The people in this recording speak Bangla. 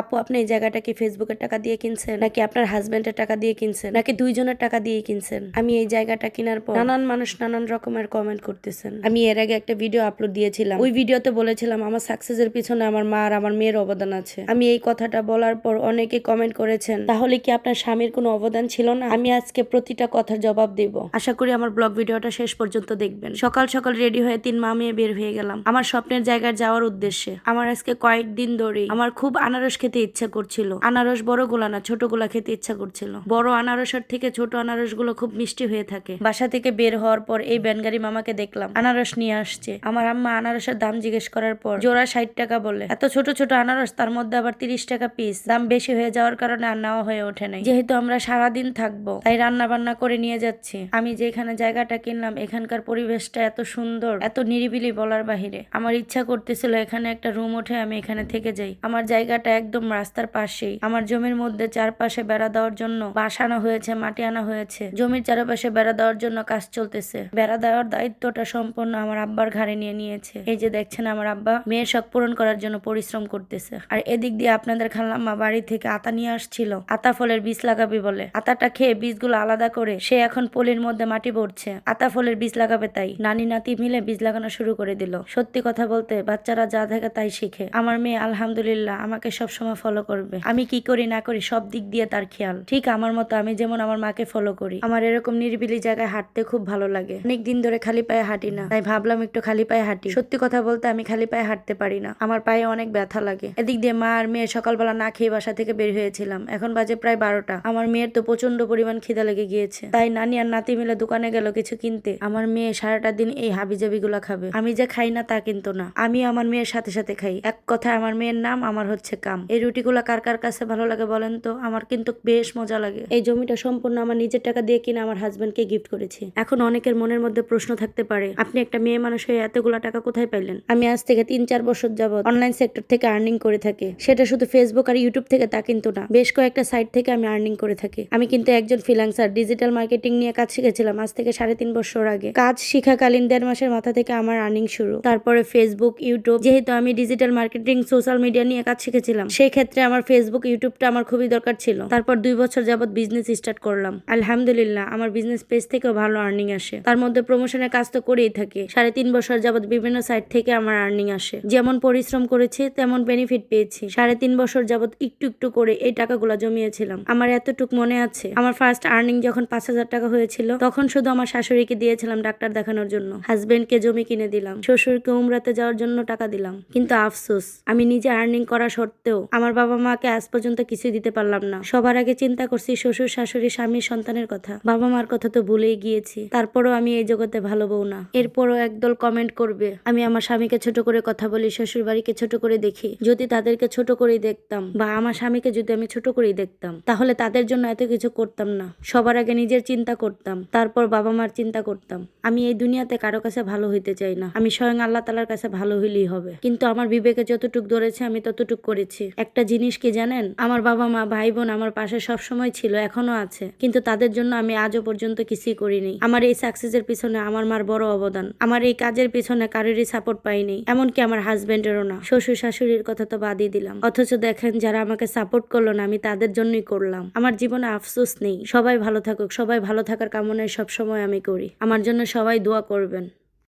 আপু, আপনি এই জায়গাটা কি ফেসবুকের টাকা দিয়ে কিনছেন? নাকি আপনার হাজবেন্ডের টাকা দিয়ে কিনছেন? নাকি দুইজনের টাকা দিয়ে কিনছেন? আমি এই জায়গাটা কেনার পর নানান মানুষ নানান রকমের কমেন্ট করতেছেন। আমি এর আগে একটা ভিডিও আপলোড দিয়েছিলাম। ওই ভিডিওতে বলেছিলাম, আমার সাকসেসের পিছনে আমার মা আর আমার মেয়ের অবদান আছে। আমি এই কথাটা বলার পর অনেকে কমেন্ট করেছেন, তাহলে কি আপনার স্বামীর কোনো অবদান ছিল না? আমি আজকে প্রতিটা কথার জবাব দেব। আশা করি আমার ব্লগ ভিডিওটা শেষ পর্যন্ত দেখবেন। সকাল সকাল রেডি হয়ে তিন মা মেয়ে বের হয়ে গেলাম। আমার স্বপ্নের জায়গায় যাওয়ার উদ্দেশ্যে। আমার আজকে কয়েকদিন ধরেই আমার খুব আনারস খেতে ইচ্ছা করছিল। আনারস বড়, গুলা না ছোটগুলা খেতে ইচ্ছা করছিল। বড় আনারসের থেকে ছোট আনারসগুলো খুব মিষ্টি হয়ে থাকে। বাসা থেকে বের হওয়ার পর এই ব্যানগাড়ি মামাকে দেখলাম। আনারস নিয়ে আসছে। আমার আম্মা আনারসের দাম জিজ্ঞেস করার পর জোড়া ষাট টাকা বলে, এত ছোট ছোট আনারস, তার মধ্যে আবার তিরিশ টাকা পিস দাম বেশি হয়ে যাওয়ার কারণে আর নেওয়া হয়ে ওঠে নাই। যেহেতু আমরা সারাদিন থাকব, তাই রান্না বান্না করে নিয়ে যাচ্ছি। আমি যেখানে জায়গাটা কিনলাম, এখানকার পরিবেশটা এত সুন্দর, এত নিরিবিলি বলার বাহিরে। আমার ইচ্ছা করতেছিল এখানে একটা রুম ওঠে, আমি এখানে থেকে যাই। আমার জায়গাটা একদম রাস্তার পাশেই। আমার জমির মধ্যে চারপাশে বেড়া দেওয়ার জন্য বাঁশ আনা হয়েছে, মাটি আনা হয়েছে। জমির চারপাশে বেড়া দেওয়ার জন্য কাজ চলতেছে। বেড়া দেওয়ার দায়িত্বটা সম্পূর্ণ আমার আব্বার ঘাড়ে নিয়ে নিয়েছে। এই যে দেখছেন আমার আব্বা, মেয়ের শখ পূরণ করার জন্য পরিশ্রম করতেছে। আর এদিক দিয়ে আপনাদের খালাম্মা বাড়ি থেকে আতা নিয়ে আসছিল। আতা ফলের বীজ লাগাবি বলে। আতাটা খেয়ে বীজগুলো আলাদা করে সে এখন পলির মধ্যে মাটি ভরছে। আতা ফলের বীজ লাগাবে তাই নানি নাতি মিলে বীজ লাগানো শুরু করে দিল। সত্যি কথা বলতে বাচ্চারা যা থাকে তাই শিখে। আমার মেয়ে আলহামদুলিল্লাহ আমাকে সব সময় ফলো করবে। আমি কি করি, না করি, সব দিক দিয়ে তার খেয়াল। ঠিক আমার মতো আমি যেমন আমার মাকে ফলো করি। আমার এরকম নিরিবিলি জায়গায় হাঁটতে খুব ভালো লাগে। অনেক দিন ধরে খালি পায়ে হাঁটি না। তাই ভাবলাম একটু খালি পায়ে হাঁটি। সত্যি কথা বলতে আমি খালি পায়ে হাঁটতে পারি না। আমার পায়ে অনেক ব্যথা লাগে। এদিক দিয়ে মা আর মেয়ে সকালবেলা না খেয়ে বাসা থেকে বের হয়েছিলাম। এখন বাজে প্রায় বারোটা। আমার মেয়ের তো প্রচণ্ড পরিমাণ খিদা লেগে গিয়েছে। তাই নানি আর নাতি মিলে দোকানে গেল কিছু কিনতে। আমার মেয়ে সারাটা দিন এই হাবিজাবি গুলা খাবে। আমি যে খাই না তা কিন্তু না। আমি আমার মেয়ের সাথে সাথে খাই। এক কথায় আমার মেয়ের নাম আমার হচ্ছে কাম। এই রুটিগুলা কার কার কাছে ভালো লাগে বলেন তো? আমার কিন্তু বেশ মজা লাগে। এই জমিটা সম্পূর্ণ আমার নিজের টাকা দিয়ে কিনে আমার হাজবেন্ডকে গিফট করেছি। এখন অনেকের মনের মধ্যে প্রশ্ন থাকতে পারে, আপনি একটা মেয়ে মানুষ হয়ে এতগুলা টাকা কোথায় পাইলেন? আমি আজ থেকে তিন চার বছর যাবত অনলাইন সেক্টর থেকে আর্নিং করে থাকি। সেটা শুধু ফেসবুক আর ইউটিউব থেকে তা কিন্তু না, বেশ কয়েকটা সাইট থেকে আমি আর্নিং করে থাকি। আমি কিন্তু একজন ফ্রিল্যান্সার ডিজিটাল মার্কেটিং নিয়ে কাজ শিখেছিলাম আজ থেকে সাড়ে তিন বছর আগে। কাজ শিখাকালীন দেড় মাসের মাথা থেকে আমার আর্নিং শুরু। তারপরে ফেসবুক ইউটিউব যেহেতু আমি ডিজিটাল মার্কেটিং সোশ্যাল মিডিয়া নিয়ে কাজ শিখেছিলাম সেই ক্ষেত্রে আমার ফেসবুক ইউটিউবটা আমার খুবই দরকার ছিল। তারপর দুই বছর যাবত বিজনেস স্টার্ট করলাম। আলহামদুলিল্লাহ, আমার বিজনেস পেজ থেকেও ভালো আর্নিং আসে। তার মধ্যে প্রমোশনের কাজ তো করেই থাকি। সাড়ে তিন বছর যাবত বিভিন্ন সাইট থেকে আমার আর্নিং আসে। যেমন পরিশ্রম করেছি, তেমন বেনিফিট পেয়েছি। সাড়ে তিন বছর যাবত একটু একটু করে এই টাকাগুলো জমিয়েছিলাম। আমার এতটুক মনে আছে, আমার ফার্স্ট আর্নিং যখন পাঁচ হাজার টাকা হয়েছিল, তখন শুধু আমার শাশুড়িকে দিয়েছিলাম ডাক্তার দেখানোর জন্য। হাজবেন্ডকে জমি কিনে দিলাম। শ্বশুরকে উমরাতে যাওয়ার জন্য টাকা দিলাম। কিন্তু আফসোস, আমি নিজে আর্নিং করা সত্ত্বেও আমার বাবা মাকে আজ পর্যন্ত কিছু দিতে পারলাম না। সবার আগে চিন্তা করছি শ্বশুর, শাশুড়ি, স্বামী, সন্তানের কথা। বাবা মার কথা তো ভুলেই গিয়েছি। তারপরও আমি এই জগতে ভালো বউ না। এরপরও একদল কমেন্ট করবে, আমি আমার স্বামীকে ছোট করে কথা বলি শ্বশুর বাড়িকে ছোট করে দেখি। যদি তাদেরকে ছোট করেই দেখতাম বা আমার স্বামীকে যদি আমি ছোট করেই দেখতাম, তাহলে তাদের জন্য এত কিছু করতাম না। সবার আগে নিজের চিন্তা করতাম, তারপর বাবা মার চিন্তা করতাম। আমি এই দুনিয়াতে কারও কাছে ভালো হইতে চাই না। আমি স্বয়ং আল্লাহ তালার কাছে ভালো হইলেই হবে। কিন্তু আমার বিবেকে যতটুক ধরেছে, আমি ততটুক করেছি। একটা জিনিস কি জানেন? আমার বাবা মা ভাই বোন আমার পাশে সব সময় ছিল এখনও আছে। কিন্তু তাদের জন্য আমি আজও পর্যন্ত কিছুই করিনি। আমার এই সাকসেসের পিছনে আমার মার বড় অবদান। আমার এই কাজের পিছনে কারোরই সাপোর্ট পাইনি। এমনকি আমার হাজবেন্ডেরও না। শ্বশুর শাশুড়ির কথা তো বাদই দিলাম। অথচ দেখেন, যারা আমাকে সাপোর্ট করল না, আমি তাদের জন্যই করলাম। আমার জীবনে আফসোস নেই। সবাই ভালো থাকুক। সবাই ভালো থাকার কামনায় সব সময় আমি করি। আমার জন্য সবাই দোয়া করবেন।